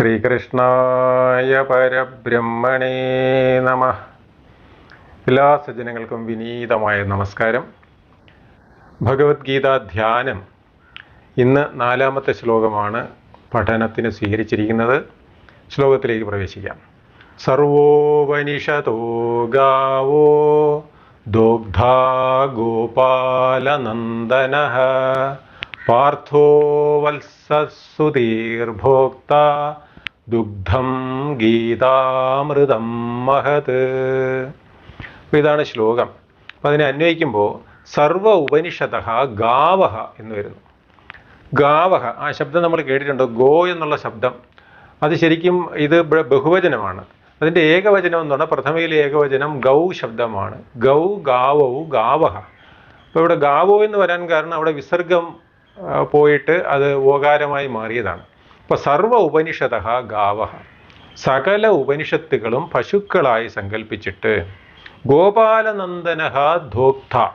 ശ്രീകൃഷ്ണായ പരബ്രഹ്മണേ നമ. എല്ലാ സജ്ജനങ്ങൾക്കും വിനീതമായ നമസ്കാരം. ഭഗവത്ഗീത ധ്യാനം ഇന്ന് നാലാമത്തെ ശ്ലോകമാണ് പഠനത്തിന് സ്വീകരിച്ചിരിക്കുന്നത്. ശ്ലോകത്തിലേക്ക് പ്രവേശിക്കാം. സർവോപനിഷതോ ഗാവോ ദോഗ്ധാ ഗോപാലനന്ദന പാർത്ഥോ വത്സസുധീർഭോക്ത ദുഗ്ധം ഗീതാമൃതം മഹത്. അപ്പോൾ ഇതാണ് ശ്ലോകം. അപ്പം അതിനെ അന്വയിക്കുമ്പോൾ സർവ ഉപനിഷത ഗാവഹ എന്ന് വരുന്നു. ഗാവഹ ആ ശബ്ദം നമ്മൾ കേട്ടിട്ടുണ്ട്? ഗോ എന്നുള്ള ശബ്ദം. അത് ശരിക്കും ഇത് ബഹുവചനമാണ്. അതിന്റെ ഏകവചനം എന്ന് പറഞ്ഞാൽ പ്രഥമയിലെ ഏകവചനം ഗൗ ശബ്ദമാണ്. ഗൗ ഗാവൗ ഗാവഹ. അപ്പോൾ ഇവിടെ ഗാവോ എന്ന് വരാൻ കാരണം അവിടെ വിസർഗം പോയിട്ട് അത് ഓകാരമായി മാറിയതാണ്. അപ്പോൾ സർവ ഉപനിഷത ഗാവ സകല ഉപനിഷത്തുകളും പശുക്കളായി സങ്കല്പിച്ചിട്ട് ഗോപാലനന്ദനഹ ധോക്ത.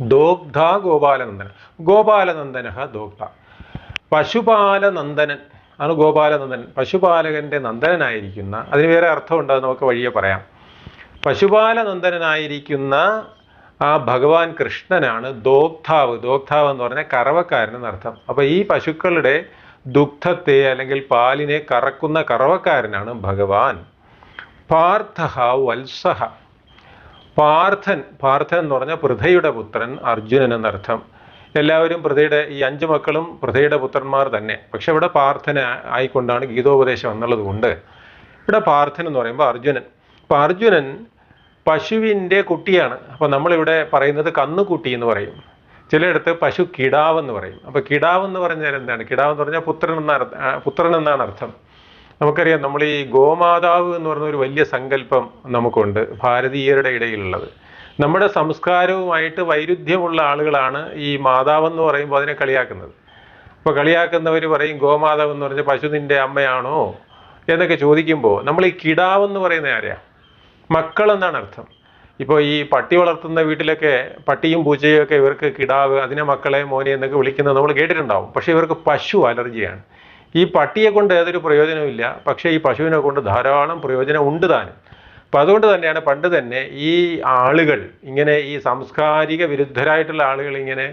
ദോഗ്ധ ഗോപാലനന്ദന. ഗോപാലനന്ദന ദോഗ്ധ പശുപാലനന്ദനൻ. ആണ് ഗോപാലനന്ദനൻ. പശുപാലകന്റെ നന്ദനനായിരിക്കുന്ന അതിന് വേറെ അർത്ഥമുണ്ട് അത് നമുക്ക് വഴിയെ പറയാം. പശുപാലനന്ദനായിരിക്കുന്ന ആ ഭഗവാൻ കൃഷ്ണനാണ് ദോഗ്ധാവ് ദോഗ്ധാവ് എന്ന് പറഞ്ഞാൽ കറവക്കാരൻ എന്നർത്ഥം. അപ്പോൾ ഈ പശുക്കളുടെ ദുഗ്ധത്തെ അല്ലെങ്കിൽ പാലിനെ കറക്കുന്ന കറവക്കാരനാണ് ഭഗവാൻ. പാർത്ഥ വത്സഹ. പാർത്ഥൻ പാർത്ഥൻ എന്ന് പറഞ്ഞാൽ പൃഥയുടെ പുത്രൻ അർജുനൻ എന്നർത്ഥം. എല്ലാവരും പൃഥയുടെ ഈ അഞ്ച് മക്കളും പൃഥയുടെ പുത്രന്മാർ തന്നെ. പക്ഷെ ഇവിടെ പാർത്ഥന ആയിക്കൊണ്ടാണ് ഗീതോപദേശം എന്നുള്ളത് കൊണ്ട്. ഇവിടെ പാർത്ഥൻ എന്ന് പറയുമ്പോൾ അർജുനൻ. അപ്പോൾ അർജുനൻ പശുവിന്റെ കുട്ടിയാണ്. അപ്പോൾ നമ്മളിവിടെ പറയുന്നത് കന്നുകുട്ടി എന്ന് പറയും. ചിലയിടത്ത് പശു കിടാവ് എന്ന് പറയും. അപ്പോൾ കിടാവ് എന്ന് പറഞ്ഞാൽ എന്താണ്? കിടാവ് എന്ന് പറഞ്ഞാൽ പുത്രൻ അർത്ഥം- പുത്രൻ എന്നാണ് അർത്ഥം. നമുക്കറിയാം നമ്മൾ ഈ ഗോമാതാവ് എന്ന് പറഞ്ഞ ഒരു വലിയ സങ്കല്പം നമുക്കുണ്ട് ഭാരതീയരുടെ ഇടയിലുള്ളത്. നമ്മുടെ സംസ്കാരവുമായിട്ട് വൈരുദ്ധ്യമുള്ള ആളുകളാണ് ഈ മാതാവ് എന്ന് പറയുമ്പോൾ അതിനെ കളിയാക്കുന്നത്. അപ്പോൾ കളിയാക്കുന്നവർ പറയും ഗോമാതാവ് എന്ന് പറഞ്ഞാൽ പശു നിന്റെ അമ്മയാണോ? എന്നൊക്കെ ചോദിക്കുമ്പോൾ നമ്മൾ ഈ കിടാവ് എന്ന് പറയുന്ന ആരെയാ മക്കൾ എന്നാണ് അർത്ഥം. ഇപ്പോൾ ഈ പട്ടി വളർത്തുന്ന വീട്ടിലൊക്കെ പട്ടിയും പൂച്ചയും ഒക്കെ ഇവർക്ക് കിടാവ് അതിനെ മക്കളെ മോനെ എന്നൊക്കെ വിളിക്കുന്നത് നമ്മൾ കേട്ടിട്ടുണ്ടാവും. പക്ഷേ ഇവർക്ക് പശു അലർജിയാണ്. ഈ പട്ടിയെ കൊണ്ട് ഏതൊരു പ്രയോജനവുമില്ല പക്ഷേ ഈ പശുവിനെ കൊണ്ട് ധാരാളം പ്രയോജനം ഉണ്ട് താനും. അപ്പം അതുകൊണ്ട് തന്നെയാണ് പണ്ട് തന്നെ ഈ ആളുകൾ ഇങ്ങനെ ഈ സാംസ്കാരിക വിരുദ്ധരായിട്ടുള്ള ആളുകൾ ഇങ്ങനെ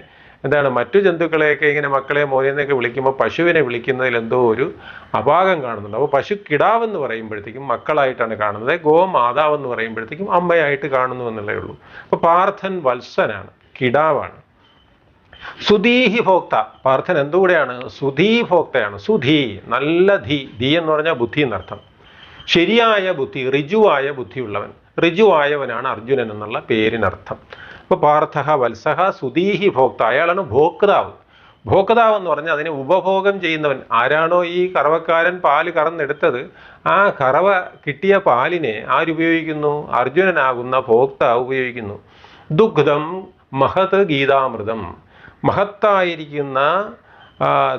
എന്താണ് മറ്റു ജന്തുക്കളെയൊക്കെ ഇങ്ങനെ മക്കളെ മോനെ എന്നൊക്കെ വിളിക്കുമ്പോൾ പശുവിനെ വിളിക്കുന്നതിൽ എന്തോ ഒരു അപാകം കാണുന്നുണ്ട്. അപ്പോൾ പശു കിടാവെന്ന് പറയുമ്പോഴത്തേക്കും മക്കളായിട്ടാണ് കാണുന്നത്. ഗോ മാതാവെന്ന് പറയുമ്പോഴത്തേക്കും അമ്മയായിട്ട് കാണുന്നു എന്നുള്ളേ ഉള്ളൂ. അപ്പോൾ പാർത്ഥൻ വത്സനാണ് കിടാവാണ്. സുധീഹി ഭോക്ത പാർത്ഥൻ എന്തുകൂടെയാണ്? സുധീ ഭോക്തയാണ്. സുധീ നല്ല ധീ ധീ എന്ന് പറഞ്ഞാൽ ബുദ്ധി എന്നർത്ഥം. ശരിയായ ബുദ്ധി ഋജുവായ ബുദ്ധിയുള്ളവൻ. ഋജുവായവനാണ് അർജുനൻ എന്നുള്ള പേരിനർത്ഥം. അപ്പോൾ പാർത്ഥ വത്സഹ സുധീഹി ഭോക്ത. അയാളാണ് ഭോക്താവ്. ഭോക്താവ് എന്ന് പറഞ്ഞാൽ അതിനെ ഉപഭോഗം ചെയ്യുന്നവൻ. ആരാണോ ഈ കറവക്കാരൻ പാൽ കറന്നെടുത്തത് ആ കറവ കിട്ടിയ പാലിനെ ആരുപയോഗിക്കുന്നു അർജുനനാകുന്ന ഭോക്താവ് ഉപയോഗിക്കുന്നു. ദുഗ്ധം മഹത് ഗീതാമൃതം. മഹത്തായിരിക്കുന്ന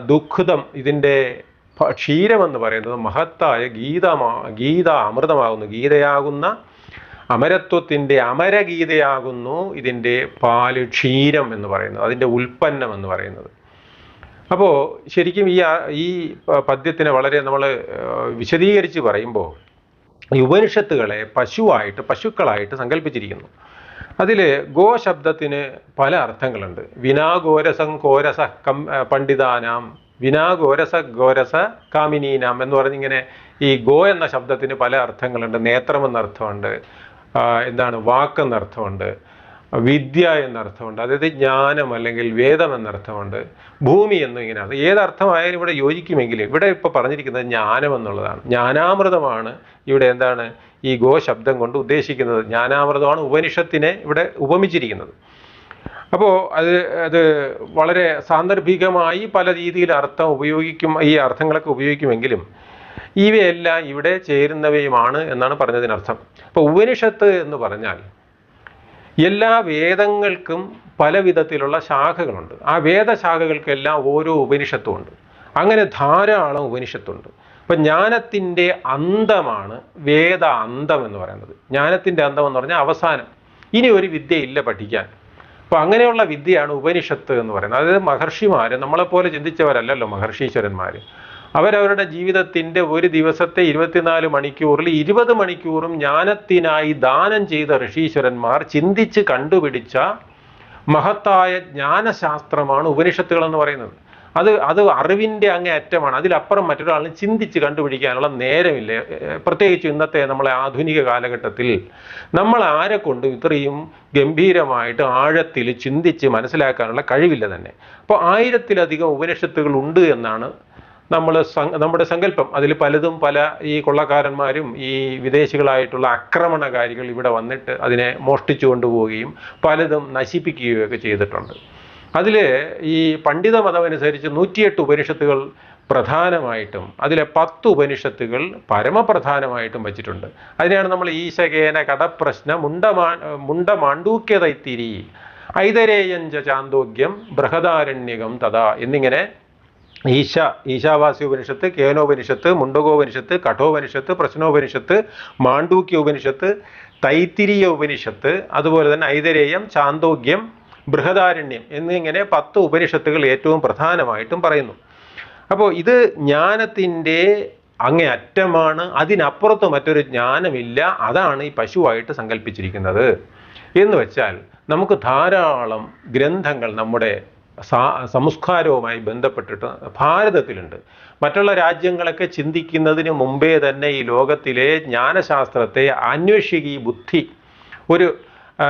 ദുഃഖിതം ഇതിന്റെ ക്ഷീരമെന്ന് പറയുന്നത് മഹത്തായ ഗീതമാ ഗീത അമൃതമാകുന്നു ഗീതയാകുന്ന അമരത്വത്തിന്റെ അമരഗീതയാകുന്നു ഇതിന്റെ പാൽ ക്ഷീരം എന്ന് പറയുന്നത് അതിന്റെ ഉൽപ്പന്നം എന്ന് പറയുന്നത്. അപ്പോൾ ശരിക്കും ഈ ഈ പദ്യത്തിനെ വളരെ നമ്മൾ വിശദീകരിച്ച് പറയുമ്പോൾ ഈ ഉപനിഷത്തുകളെ പശുവായിട്ട് പശുക്കളായിട്ട് സങ്കല്പിച്ചിരിക്കുന്നു അതിൽ ഗോ ശബ്ദത്തിന് പല അർത്ഥങ്ങളുണ്ട്. വിനാഗോരസം കോരസ കം പണ്ഡിതാനാം വിനാഗോരസ ഗോരസ കാമിനീനാം എന്ന് പറഞ്ഞിങ്ങനെ ഈ ഗോ എന്ന ശബ്ദത്തിന് പല അർത്ഥങ്ങളുണ്ട് നേത്രം എന്ന അർത്ഥമുണ്ട്. എന്താണ് വാക്ക് എന്ന അർത്ഥമുണ്ട് വിദ്യ എന്നർത്ഥമുണ്ട് അതായത് ജ്ഞാനം അല്ലെങ്കിൽ വേദം എന്നർത്ഥമുണ്ട് ഭൂമി എന്നും ഇങ്ങനെ അത് ഏതർത്ഥമായാലും ഇവിടെ യോജിക്കുമെങ്കിലും ഇവിടെ ഇപ്പോൾ പറഞ്ഞിരിക്കുന്നത് ജ്ഞാനം എന്നുള്ളതാണ്. ജ്ഞാനാമൃതമാണ് ഇവിടെ എന്താണ് ഈ ഗോ ശബ്ദം കൊണ്ട് ഉദ്ദേശിക്കുന്നത്. ജ്ഞാനാമൃതമാണ് ഉപനിഷത്തിനെ ഇവിടെ ഉപമിച്ചിരിക്കുന്നത്. അപ്പോൾ അത് അത് വളരെ സാന്ദർഭികമായി പല രീതിയിൽ അർത്ഥം ഉപയോഗിക്കും ഈ അർത്ഥങ്ങളൊക്കെ ഉപയോഗിക്കുമെങ്കിലും ഇവയെല്ലാം ഇവിടെ ചേരുന്നവയുമാണ് എന്നാണ് പറഞ്ഞതിനർത്ഥം. അപ്പോൾ ഉപനിഷത്ത് എന്ന് പറഞ്ഞാൽ എല്ലാ വേദങ്ങൾക്കും പല വിധത്തിലുള്ള ശാഖകളുണ്ട്. ആ വേദശാഖകൾക്കെല്ലാം ഓരോ ഉപനിഷത്തുമുണ്ട്. അങ്ങനെ ധാരാളം ഉപനിഷത്തുണ്ട്. അപ്പം ജ്ഞാനത്തിന്റെ അന്തമാണ് വേദ അന്തം എന്ന് പറയുന്നത്. ജ്ഞാനത്തിന്റെ അന്തം എന്ന് പറഞ്ഞാൽ അവസാനം. ഇനി ഒരു വിദ്യയില്ല പഠിക്കാൻ. അപ്പോൾ അങ്ങനെയുള്ള വിദ്യയാണ് ഉപനിഷത്ത് എന്ന് പറയുന്നത്. അതായത് മഹർഷിമാർ നമ്മളെപ്പോലെ ചിന്തിച്ചവരല്ലല്ലോ മഹർഷീശ്വരന്മാർ അവരവരുടെ ജീവിതത്തിന്റെ ഒരു ദിവസത്തെ ഇരുപത്തിനാല് മണിക്കൂറിൽ ഇരുപത് മണിക്കൂറും ജ്ഞാനത്തിനായി ദാനം ചെയ്ത ഋഷീശ്വരന്മാർ ചിന്തിച്ച് കണ്ടുപിടിച്ച മഹത്തായ ജ്ഞാനശാസ്ത്രമാണ് ഉപനിഷത്തുകൾ എന്ന് പറയുന്നത്. അത് അത് അറിവിന്റെ അങ്ങേ അറ്റമാണ്. അതിലപ്പുറം മറ്റൊരാളിന് ചിന്തിച്ച് കണ്ടുപിടിക്കാനുള്ള നേരമില്ല. പ്രത്യേകിച്ച് ഇന്നത്തെ നമ്മളെ ആധുനിക കാലഘട്ടത്തിൽ നമ്മൾ ആരെ കൊണ്ട് ഇത്രയും ഗംഭീരമായിട്ട് ആഴത്തിൽ ചിന്തിച്ച് മനസ്സിലാക്കാനുള്ള കഴിവില്ല തന്നെ. അപ്പോൾ ആയിരത്തിലധികം ഉപനിഷത്തുകൾ ഉണ്ട് എന്നാണ് നമ്മൾ നമ്മുടെ സങ്കല്പം. അതിൽ പലതും പല ഈ കൊള്ളക്കാരന്മാരും ഈ വിദേശികളായിട്ടുള്ള ആക്രമണകാരികൾ ഇവിടെ വന്നിട്ട് അതിനെ മോഷ്ടിച്ചു കൊണ്ടുപോവുകയും പലതും നശിപ്പിക്കുകയും ഒക്കെ ചെയ്തിട്ടുണ്ട്. അതിൽ ഈ പണ്ഡിത മതമനുസരിച്ച് നൂറ്റിയെട്ട് ഉപനിഷത്തുകൾ പ്രധാനമായിട്ടും അതിലെ പത്ത് ഉപനിഷത്തുകൾ പരമപ്രധാനമായിട്ടും വച്ചിട്ടുണ്ട്. അതിനെയാണ് നമ്മൾ ഈശകേന കടപ്രശ്ന മുണ്ടമാ മുണ്ടമാണ്ടൂക്യതൈത്തിരി ഐതരേയഞ്ച ചാന്തോഗ്യം ബൃഹദാരണ്യകം തഥാ എന്നിങ്ങനെ ഈശ ഈശാവാസി ഉപനിഷത്ത് കേനോപനിഷത്ത് മുണ്ടകോപനിഷത്ത് കഠോപനിഷത്ത് പ്രശ്നോപനിഷത്ത് മാണ്ഡൂക്യ ഉപനിഷത്ത് തൈത്തിരിയ ഉപനിഷത്ത് അതുപോലെ തന്നെ ഐതരേയം ചാന്തോഗ്യം ബൃഹദാരണ്യം എന്നിങ്ങനെ പത്ത് ഉപനിഷത്തുകൾ ഏറ്റവും പ്രധാനമായിട്ടും പറയുന്നു. അപ്പോൾ ഇത് ജ്ഞാനത്തിന്റെ അങ്ങേ അറ്റമാണ് അതിനപ്പുറത്ത് മറ്റൊരു ജ്ഞാനമില്ല അതാണ് ഈ പശുവായിട്ട് സങ്കല്പിച്ചിരിക്കുന്നത്. എന്ന് വെച്ചാൽ നമുക്ക് ധാരാളം ഗ്രന്ഥങ്ങൾ നമ്മുടെ സംസ്കാരവുമായി ബന്ധപ്പെട്ടിട്ട് ഭാരതത്തിലുണ്ട്. മറ്റുള്ള രാജ്യങ്ങളൊക്കെ ചിന്തിക്കുന്നതിന് മുമ്പേ തന്നെ ഈ ലോകത്തിലെ ജ്ഞാനശാസ്ത്രത്തെ അന്വേഷിക്കുക ബുദ്ധി ഒരു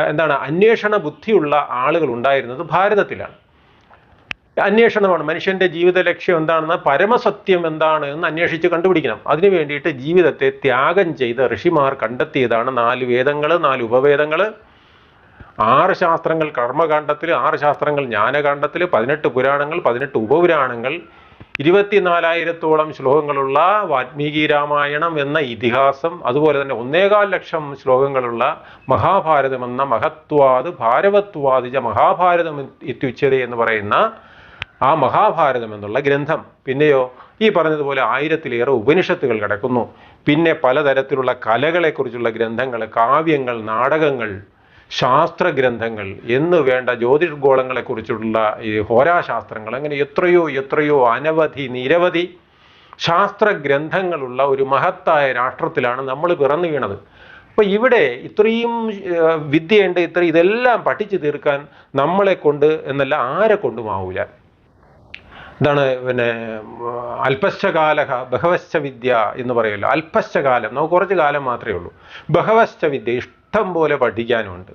എന്താണ് അന്വേഷണ ബുദ്ധിയുള്ള ആളുകൾ ഉണ്ടായിരുന്നത് ഭാരതത്തിലാണ്. അന്വേഷണമാണ് മനുഷ്യന്റെ ജീവിത ലക്ഷ്യം എന്താണെന്ന് പരമസത്യം എന്താണ് എന്ന് അന്വേഷിച്ച് കണ്ടുപിടിക്കണം. അതിനു വേണ്ടിയിട്ട് ജീവിതത്തെ ത്യാഗം ചെയ്ത ഋഷിമാർ കണ്ടെത്തിയതാണ് നാല് വേദങ്ങൾ നാല് ഉപവേദങ്ങൾ ആറ് ശാസ്ത്രങ്ങൾ കർമ്മകാണ്ഡത്തിൽ ആറ് ശാസ്ത്രങ്ങൾ ജ്ഞാനകാണ്ഡത്തിൽ പതിനെട്ട് പുരാണങ്ങൾ പതിനെട്ട് ഉപപുരാണങ്ങൾ ഇരുപത്തിനാലായിരത്തോളം ശ്ലോകങ്ങളുള്ള വാൽമീകി രാമായണം എന്ന ഇതിഹാസം അതുപോലെ തന്നെ ഒന്നേകാൽ ലക്ഷം ശ്ലോകങ്ങളുള്ള മഹാഭാരതം എന്ന മഹത്വാത് ഭാരവത്വാദിജ മഹാഭാരതം ഇത്യുച്ചത എന്ന് പറയുന്ന ആ മഹാഭാരതം എന്നുള്ള ഗ്രന്ഥം. പിന്നെയോ ഈ പറഞ്ഞതുപോലെ ആയിരത്തിലേറെ ഉപനിഷത്തുകൾ കിടക്കുന്നു. പിന്നെ പലതരത്തിലുള്ള കലകളെക്കുറിച്ചുള്ള ഗ്രന്ഥങ്ങൾ കാവ്യങ്ങൾ നാടകങ്ങൾ ശാസ്ത്രഗ്രന്ഥങ്ങൾ എന്ന് വേണ്ട ജ്യോതിർഗോളങ്ങളെക്കുറിച്ചുള്ള ഈ ഹോരാശാസ്ത്രങ്ങൾ അങ്ങനെ എത്രയോ എത്രയോ അനവധി നിരവധി ശാസ്ത്രഗ്രന്ഥങ്ങളുള്ള ഒരു മഹത്തായ രാഷ്ട്രത്തിലാണ് നമ്മൾ പിറന്നു വീണത്. അപ്പോൾ ഇവിടെ ഇത്രയും വിദ്യയുണ്ട് ഇത്ര ഇതെല്ലാം പഠിച്ചു തീർക്കാൻ നമ്മളെ കൊണ്ട് എന്നല്ല ആരെ കൊണ്ടും ഇതാണ് പിന്നെ അല്പശ്ചകാല ബഹവശ്ച വിദ്യ എന്ന് പറയുമല്ലോ അല്പശ്ചകാലം നമുക്ക് കുറച്ച് കാലം മാത്രമേ ഉള്ളൂ. ബഹവശ്ച വിദ്യ ഇഷ്ടം പോലെ പഠിക്കാനുണ്ട്.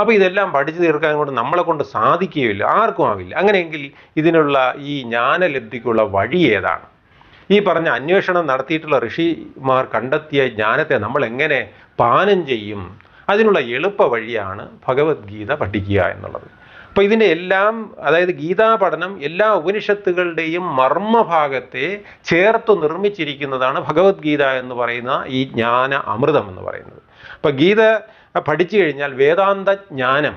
അപ്പോൾ ഇതെല്ലാം പഠിച്ചു തീർക്കാൻ കൊണ്ട് നമ്മളെ കൊണ്ട് സാധിക്കുകയില്ല ആർക്കും ആവില്ല. അങ്ങനെയെങ്കിൽ ഇതിനുള്ള ഈ ജ്ഞാനലബ്ധിക്കുള്ള വഴി ഏതാണ്? ഈ പറഞ്ഞ അന്വേഷണം നടത്തിയിട്ടുള്ള ഋഷിമാർ കണ്ടെത്തിയ ജ്ഞാനത്തെ നമ്മൾ എങ്ങനെ പാനം ചെയ്യും? അതിനുള്ള എളുപ്പ വഴിയാണ് ഭഗവത്ഗീത പഠിക്കുക എന്നുള്ളത്. അപ്പോൾ ഇതിന്റെ എല്ലാം അതായത് ഗീതാ പഠനം എല്ലാ ഉപനിഷത്തുകളുടെയും മർമ്മഭാഗത്തെ ചേർത്ത് നിർമ്മിച്ചിരിക്കുന്നതാണ് ഭഗവത്ഗീത എന്ന് പറയുന്ന ഈ ജ്ഞാന അമൃതം എന്ന് പറയുന്നത്. അപ്പോൾ ഗീത പഠിച്ചു കഴിഞ്ഞാൽ വേദാന്ത ജ്ഞാനം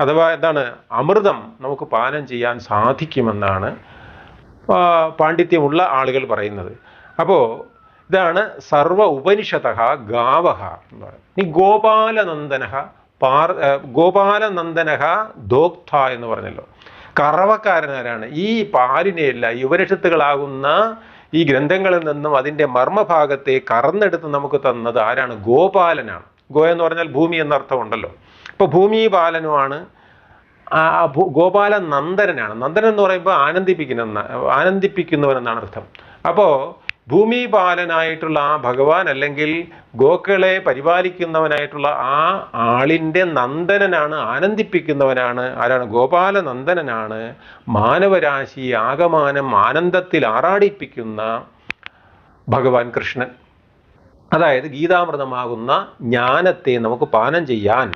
അഥവാ എന്താണ് അമൃതം നമുക്ക് പാനം ചെയ്യാൻ സാധിക്കുമെന്നാണ് പാണ്ഡിത്യമുള്ള ആളുകൾ പറയുന്നത്. അപ്പോൾ ഇതാണ് സർവ ഉപനിഷത ഗാവഹ എന്ന് പറയുന്നത്. ഈ പാർ ഗോപാലനന്ദനഹ ഗോപാലനന്ദന ദോക്ത എന്ന് പറഞ്ഞല്ലോ. കറവക്കാരനാരാണ്. ഈ പാലിനെയല്ല യുവരക്ഷത്തുകളാകുന്ന ഈ ഗ്രന്ഥങ്ങളിൽ നിന്നും അതിന്റെ മർമ്മഭാഗത്തെ കറന്നെടുത്ത് നമുക്ക് തന്നത് ആരാണ്? ഗോപാലനാണ്. ഗോ എന്ന് പറഞ്ഞാൽ ഭൂമി എന്നർത്ഥമുണ്ടല്ലോ. അപ്പോൾ ഭൂമി ബാലനുമാണ് ഗോപാല നന്ദനാണ് നന്ദൻ എന്ന് പറയുമ്പോൾ ആനന്ദിപ്പിക്കുന്ന ആനന്ദിപ്പിക്കുന്നവൻ എന്നാണ് അർത്ഥം. അപ്പോൾ ഭൂമി ബാലനായിട്ടുള്ള ആ ഭഗവാൻ അല്ലെങ്കിൽ ഗോക്കളെ പരിപാലിക്കുന്നവനായിട്ടുള്ള ആ ആളിന്റെ നന്ദനനാണ് ആനന്ദിപ്പിക്കുന്നവനാണ് ആരാണ്? ഗോപാലനന്ദനനാണ് മാനവരാശി ആകമാനം ആനന്ദത്തിൽ ആറാടിപ്പിക്കുന്ന ഭഗവാൻ കൃഷ്ണൻ. അതായത് ഗീതാമൃതമാകുന്ന ജ്ഞാനത്തെ നമുക്ക് പാനം ചെയ്യാൻ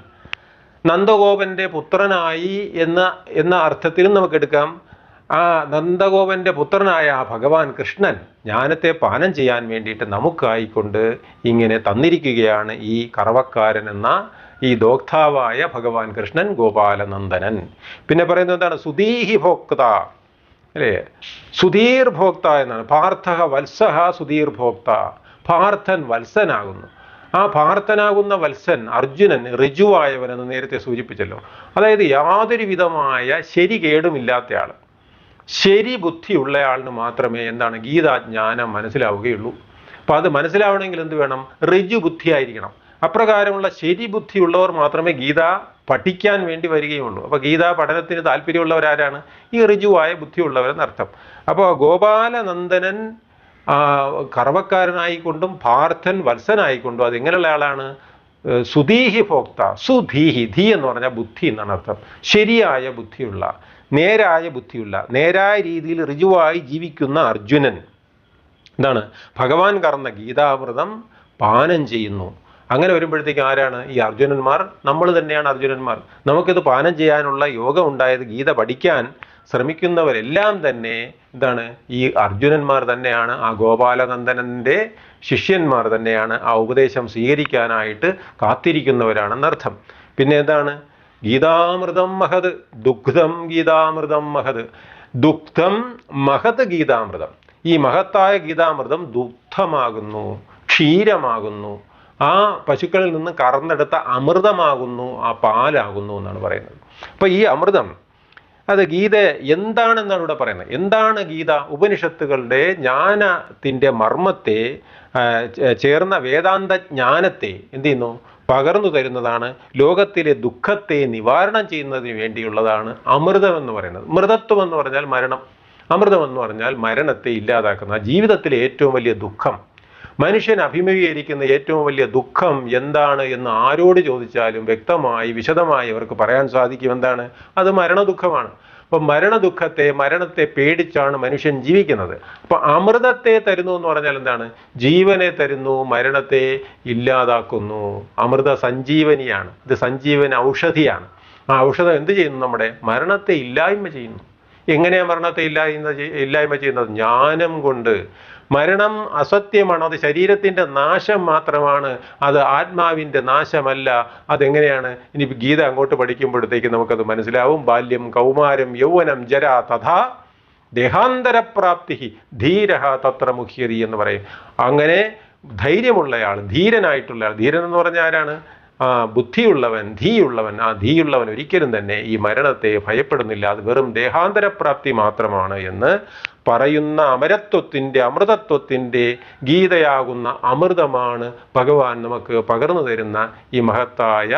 നന്ദഗോപന്റെ പുത്രനായി എന്ന എന്ന അർത്ഥത്തിലും നമുക്ക് എടുക്കാം. ആ നന്ദഗോപന്റെ പുത്രനായ ആ ഭഗവാൻ കൃഷ്ണൻ ജ്ഞാനത്തെ പാനം ചെയ്യാൻ വേണ്ടിയിട്ട് നമുക്കായിക്കൊണ്ട് ഇങ്ങനെ തന്നിരിക്കുകയാണ് ഈ കറവക്കാരൻ എന്ന ഈ ദോക്താവായ ഭഗവാൻ കൃഷ്ണൻ ഗോപാലനന്ദനൻ. പിന്നെ പറയുന്നത് എന്താണ്? സുധീഹി ഭോക്ത അല്ലേ? സുധീർ ഭോക്ത എന്നാണ്. പാർത്ഥ വത്സഹ സുധീർ ഭോക്ത. പാർത്ഥൻ വത്സനാകുന്നു. ആ പാർത്ഥനാകുന്ന വത്സൻ അർജുനൻ ഋജുവായവൻ എന്ന് നേരത്തെ സൂചിപ്പിച്ചല്ലോ. അതായത് യാതൊരു വിധമായ ശരി കേടുമില്ലാത്ത ആൾ ശരി ബുദ്ധിയുള്ള ആളിന് മാത്രമേ എന്താണ് ഗീതാജ്ഞാനം മനസ്സിലാവുകയുള്ളൂ. അപ്പൊ അത് മനസ്സിലാവണമെങ്കിൽ എന്ത് വേണം? ഋജു ബുദ്ധിയായിരിക്കണം. അപ്രകാരമുള്ള ശരി ബുദ്ധിയുള്ളവർ മാത്രമേ ഗീത പഠിക്കാൻ വേണ്ടി വരികയുള്ളൂ. അപ്പോൾ ഗീതാ പഠനത്തിന് താല്പര്യമുള്ളവരാരാണ്? ഈ ഋജുവായ ബുദ്ധിയുള്ളവരെന്നർത്ഥം അപ്പോൾ ഗോപാലനന്ദനൻ ആ, കറവക്കാരനായിക്കൊണ്ടും പാർത്ഥൻ വത്സനായിക്കൊണ്ടും അതെങ്ങനെയുള്ള ആളാണ് സുധീഹി ഭോക്ത. സുധീഹി ധീ എന്ന് പറഞ്ഞാൽ ബുദ്ധി എന്നാണ് അർത്ഥം. ശരിയായ ബുദ്ധിയുള്ള നേരായ ബുദ്ധിയുള്ള നേരായ രീതിയിൽ ഋജുവായി ജീവിക്കുന്ന അർജുനൻ. എന്താണ്? ഭഗവാൻ കറന്ന ഗീതാമൃതം പാനം ചെയ്യുന്നു. അങ്ങനെ വരുമ്പോഴത്തേക്ക് ആരാണ്? ഈ അർജുനന്മാർ. നമ്മൾ തന്നെയാണ് അർജുനന്മാർ. നമുക്കിത് പാനം ചെയ്യാനുള്ള യോഗം ഉണ്ടായത് ഗീത പഠിക്കാൻ ശ്രമിക്കുന്നവരെല്ലാം തന്നെ എന്താണ്? ഈ അർജുനന്മാർ തന്നെയാണ് ആ ഗോപാലനന്ദനന്റെ ശിഷ്യന്മാർ തന്നെയാണ് ആ ഉപദേശം സ്വീകരിക്കാനായിട്ട് കാത്തിരിക്കുന്നവരാണെന്നർത്ഥം. പിന്നെ എന്താണ്? ഗീതാമൃതം മഹത് ദുഗ്ധം ഗീതാമൃതം മഹത്. ദുഗ്ധം മഹത് ഗീതാമൃതം. ഈ മഹത്തായ ഗീതാമൃതം ദുഗ്ധമാകുന്നു ക്ഷീരമാകുന്നു. ആ പശുക്കളിൽ നിന്ന് കറന്നെടുത്ത അമൃതമാകുന്നു ആ പാലാകുന്നു എന്നാണ് പറയുന്നത്. അപ്പോൾ ഈ അമൃതം അത് ഗീത എന്താണെന്നാണ് ഇവിടെ പറയുന്നത്? എന്താണ് ഗീത? ഉപനിഷത്തുകളുടെ ജ്ഞാനത്തിന്റെ മർമ്മത്തെ ചേർന്ന വേദാന്ത ജ്ഞാനത്തെ എന്ത് ചെയ്യുന്നു? പകർന്നു തരുന്നതാണ്. ലോകത്തിലെ ദുഃഖത്തെ നിവാരണം ചെയ്യുന്നതിന് വേണ്ടിയുള്ളതാണ് അമൃതം എന്ന് പറയുന്നത്. മൃതത്വം എന്ന് പറഞ്ഞാൽ മരണം. അമൃതം എന്ന് പറഞ്ഞാൽ മരണത്തെ ഇല്ലാതാക്കുന്ന ജീവിതത്തിലെ ഏറ്റവും വലിയ ദുഃഖം. മനുഷ്യൻ അഭിമുഖീകരിക്കുന്ന ഏറ്റവും വലിയ ദുഃഖം എന്താണ് എന്ന് ആരോട് ചോദിച്ചാലും വ്യക്തമായി വിശദമായി അവർക്ക് പറയാൻ സാധിക്കും എന്താണ്? അത് മരണദുഃഖമാണ്. അപ്പൊ മരണദുഃഖത്തെ മരണത്തെ പേടിച്ചാണ് മനുഷ്യൻ ജീവിക്കുന്നത്. അപ്പൊ അമൃതത്തെ തരുന്നു എന്ന് പറഞ്ഞാൽ എന്താണ്? ജീവനെ തരുന്നു മരണത്തെ ഇല്ലാതാക്കുന്നു. അമൃത സഞ്ജീവനിയാണ്. ഇത് സഞ്ജീവന ഔഷധിയാണ്. ആ ഔഷധം എന്ത് ചെയ്യുന്നു നമ്മുടെ? മരണത്തെ ഇല്ലായ്മ ചെയ്യുന്നു. എങ്ങനെയാണ് മരണത്തെ ഇല്ലായ്മ ഇല്ലായ്മ ചെയ്യുന്നത്? ജ്ഞാനം കൊണ്ട്. മരണം അസത്യമാണ്. അത് ശരീരത്തിന്റെ നാശം മാത്രമാണ്. അത് ആത്മാവിന്റെ നാശമല്ല. അതെങ്ങനെയാണ്? ഇനി ഗീത അങ്ങോട്ട് പഠിക്കുമ്പോഴത്തേക്ക് നമുക്കത് മനസ്സിലാവും. ബാല്യം കൗമാരം യൗവനം ജര തഥാ ദേഹാന്തരപ്രാപ്തി ധീര തത്ര മുഖ്യതി എന്ന് പറയും. അങ്ങനെ ധൈര്യമുള്ളയാൾ ധീരനായിട്ടുള്ള ധീരൻ എന്ന് പറഞ്ഞ ആരാണ്? ആ ബുദ്ധിയുള്ളവൻ ധീയുള്ളവൻ ആ ധീയുള്ളവൻ ഒരിക്കലും തന്നെ ഈ മരണത്തെ ഭയപ്പെടുന്നില്ല. അത് വെറും ദേഹാന്തരപ്രാപ്തി മാത്രമാണ് എന്ന് പറയുന്ന അമരത്വത്തിന്റെ അമൃതത്വത്തിന്റെ ഗീതയാകുന്ന അമൃതമാണ് ഭഗവാൻ നമുക്ക് പകർന്നു തരുന്ന ഈ മഹത്തായ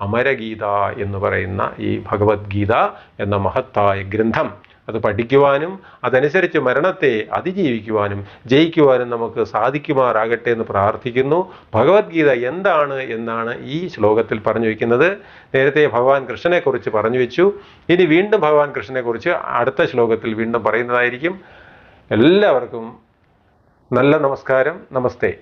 അമരഗീത എന്ന് പറയുന്ന ഈ ഭഗവത്ഗീത എന്ന മഹത്തായ ഗ്രന്ഥം. അത് പഠിക്കുവാനും അതനുസരിച്ച് മരണത്തെ അതിജീവിക്കുവാനും ജയിക്കുവാനും നമുക്ക് സാധിക്കുമാറാകട്ടെ എന്ന് പ്രാർത്ഥിക്കുന്നു. ഭഗവത്ഗീത എന്താണ് എന്നാണ് ഈ ശ്ലോകത്തിൽ പറഞ്ഞു വയ്ക്കുന്നത്. നേരത്തെ ഭഗവാൻ കൃഷ്ണനെക്കുറിച്ച് പറഞ്ഞു വെച്ചു. ഇനി വീണ്ടും ഭഗവാൻ കൃഷ്ണനെക്കുറിച്ച് അടുത്ത ശ്ലോകത്തിൽ വീണ്ടും പറയുന്നതായിരിക്കും. എല്ലാവർക്കും നല്ല നമസ്കാരം. നമസ്തേ.